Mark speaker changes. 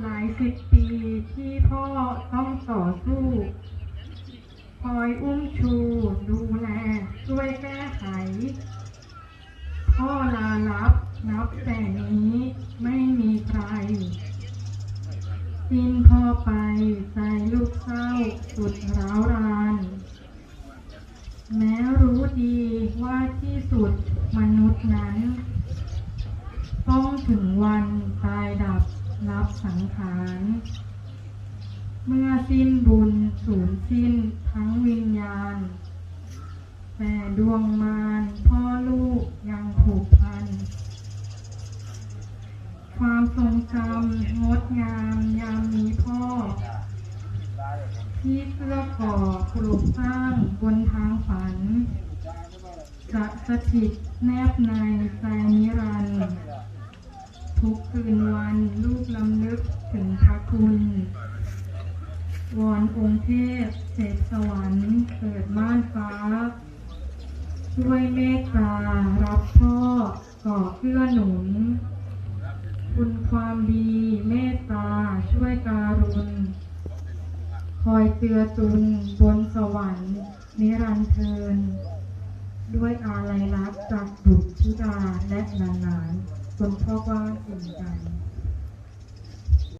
Speaker 1: หลายสิบปีที่พ่อต้องต่อสู้ คอยอุ้มชูดูแลช่วยแก้ไข พ่อลาลับนับแต่นี้ไม่มีใครสิ้นพ่อไปใจลูกเศร้าสุดร้าวราน แม้รู้ดีว่าที่สุดมนุษย์นั้น ต้องถึงวันตายดับ รับสังขาร เมื่อสิ้นบุญสูญสิ้นทั้งวิญญาณ แต่ดวงมารพ่อลูกยังผูกพัน ความทรงจำงดงามยามมีพ่อ ที่เพื่อก่อปลูกสร้างบนทางฝัน จะสถิตแนบในใจ ทุกคืนวันลูกลำลึกถึงพระคุณ วอนองค์เทพเศษสวรรค์เกิดม่านฟ้า ช่วยเมตตารับพ่อก่อเกื้อหนุน คุณความดีเมตตาช่วยการุณ คอยเตือจุนบนสวรรค์นิรันดร์เทิน ด้วยอาลัยรักจากบุ ตรธิด